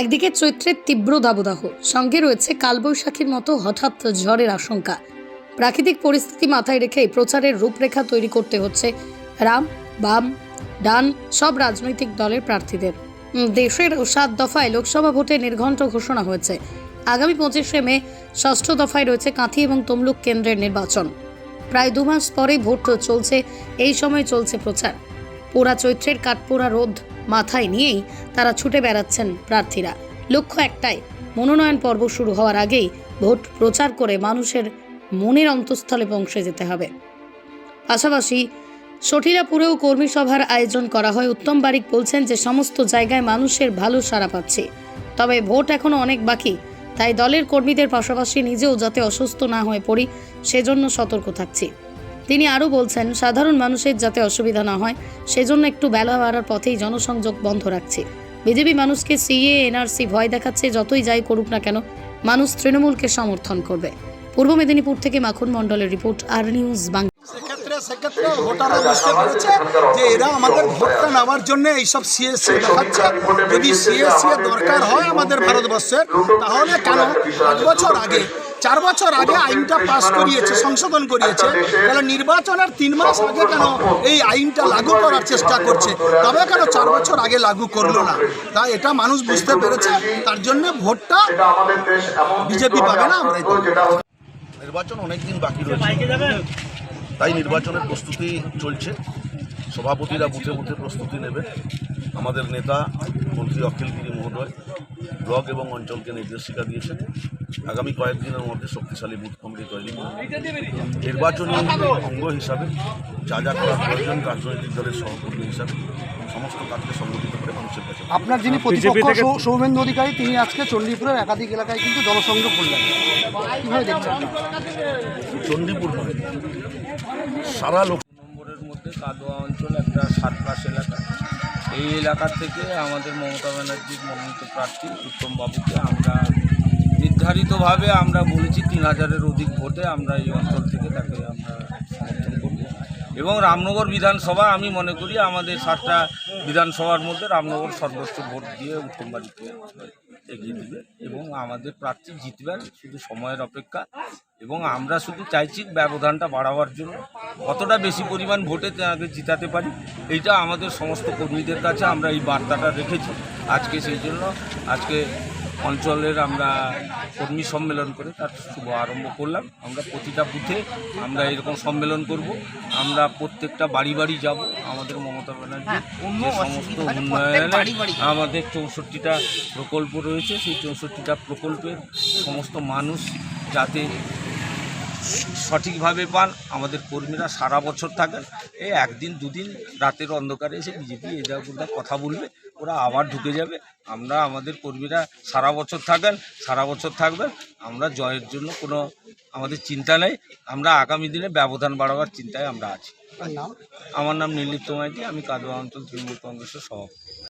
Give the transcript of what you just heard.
একদিকে চৈত্রের তীব্র দাবদাহ, সঙ্গে রয়েছে কালবৈশাখীর মতো হঠাৎ ঝড়ের আশঙ্কা। প্রাকৃতিক পরিস্থিতি মাথায় রেখে প্রচারের রূপরেখা তৈরি করতে হচ্ছে রাম, বাম, ডান, সব রাজনৈতিক দলের প্রার্থীদের। দেশের সাত দফায় লোকসভা ভোটে নির্ঘণ্ট ঘোষণা হয়েছে। আগামী পঁচিশে মে, ষষ্ঠ দফায় রয়েছে কাঁথি এবং তমলুক কেন্দ্রের নির্বাচন। প্রায় দু মাস পরে ভোট চলছে, এই সময় চলছে প্রচার। পোড়া চৈত্রের কাঠপোড়া রোদ মাথায় নিয়েই তারা ছুটে বেড়াচ্ছেন প্রার্থীরা। লক্ষ্য একটাই, মনোনয়ন পর্ব শুরু হওয়ার আগেই ভোট প্রচার করে মানুষের মনের অন্তঃস্থলে পৌঁছে যেতে হবে। পাশাপাশি সঠিলাপুরেও কর্মী সভার আয়োজন করা হয়। উত্তম বারিক বলছেন যে, সমস্ত জায়গায় মানুষের ভালো সাড়া পাচ্ছে। তবে ভোট এখনও অনেক বাকি, তাই দলের কর্মীদের পাশাপাশি নিজেও যাতে অসুস্থ না হয়ে পড়ি, সেজন্য সতর্ক থাকছি। তিনি আরও বলছেন, সাধারণ মানুষের যাতে অসুবিধা না হয়, সেজন্য একটু বেলা বাড়ার পথেই জনসংযোগ বন্ধ রাখছে। বিজেপি মানুষকে সিএ, এনআরসি ভয় দেখাচ্ছে, যতই যাই করুক না কেন, মানুষ তৃণমূলকে সমর্থন করবে। পূর্ব মেদিনীপুর থেকে মাখন মণ্ডলের রিপোর্ট, আর নিউজ বাংলা। সেক্ষেত্রে সেক্ষেত্রে ভোটাররা বুঝতে পেরেছে যে এরা আমাদের ভোটটা নেওয়ার জন্য এইসব সিএসসি দেখাচ্ছে। যদি সিএসসি দরকার হয় আমাদের ভারতবর্ষের, তাহলে কেন? পাঁচ বছর আগে চার বছর আগে আইনটা পাশ করিয়েছে সংশোধন করিয়েছে। তাহলে নির্বাচনের তিন মাস আগে কেন এই আইনটা লাগু করার চেষ্টা করছে? তবে কেন চার বছর আগে লাগু করল না? তাই এটা মানুষ বুঝতে পেরেছে তার জন্য ভোটটা বিজেপি পাবে না আমরাই পাবো। নির্বাচন অনেক দিন বাকি রয়েছে। তাই নির্বাচনের প্রস্তুতি চলছে। সভাপতিরা বুথে বুথে প্রস্তুতি নেবে। আমাদের নেতা মন্ত্রী অখিলগিরি মহোদয় ব্লক এবং অঞ্চলকে নির্দেশিকা দিয়েছেন। আগামী কয়েকদিনের মধ্যে শক্তিশালী বুথ কমিটি তৈরি। নির্বাচনী অঙ্গ হিসাবে যা যা করার প্রয়োজন রাজনৈতিক দলের সহকর্মী হিসাবে সমস্ত কাজকে সংগঠিত করে মানুষের কাছে আপনার যিনি প্রতিপক্ষ সৌ- সৌমেন্দু অধিকারী তিনি আজকে চণ্ডীপুরের একাধিক এলাকায় কিন্তু জনসংযোগ করলেন। কীভাবে দেখছেন? চণ্ডীপুর নয় সারা লোক নম্বরের মধ্যে কাদোয়া অঞ্চল একটা সাতপাশ এলাকা। এই এলাকা থেকে আমাদের মমতা ব্যানার্জির মনোনীত প্রার্থী উত্তম বাবুকে আমরা নির্ধারিতভাবে আমরা বলেছি তিন হাজারের অধিক ভোটে আমরা এই অঞ্চল থেকে তাকে আমরা সমর্থন করব। এবং রামনগর বিধানসভা, আমি মনে করি আমাদের সাতটা বিধানসভার মধ্যে রামনগর সর্বোচ্চ ভোট দিয়ে উত্তম বাড়িকে এগিয়ে দেবে এবং আমাদের প্রার্থী জিতবেন শুধু সময়ের অপেক্ষা। এবং আমরা শুধু চাইছি ব্যবধানটা বাড়াবার জন্য। কতটা বেশি পরিমাণ ভোটে তাকে জিতাতে পারি এইটা আমাদের সমস্ত কর্মীদের কাছে আমরা এই বার্তাটা রেখেছি আজকে সেই জন্য। আজকে অঞ্চলের আমরা কর্মী সম্মেলন করে তার শুভ আরম্ভ করলাম। আমরা প্রতিটা বুথে আমরা এরকম সম্মেলন করব। আমরা প্রত্যেকটা বাড়ি বাড়ি যাব। আমাদের মমতা ব্যানার্জি যে সমস্ত উন্নয়নের আমাদের চৌষট্টিটা প্রকল্প রয়েছে। সেই চৌষট্টিটা প্রকল্পের সমস্ত মানুষ যাতে সঠিকভাবে পান আমাদের কর্মীরা সারা বছর থাকেন। এই একদিন দুদিন রাতের অন্ধকারে এসে বিজেপি এই জায়গাগুলো কথা বলবে ওরা আবার ঢুকে যাবে। আমরা আমাদের কর্মীরা সারা বছর থাকেন সারা বছর থাকবেন। আমরা জয়ের জন্য কোনো আমাদের চিন্তা নেই। আমরা আগামী দিনে ব্যবধান বাড়াবার চিন্তায় আমরা আছি। নাম? আমার নাম নীলিপ্ত মাইতি আমি কাদোয়া অঞ্চল তৃণমূল কংগ্রেসের সভাপতি।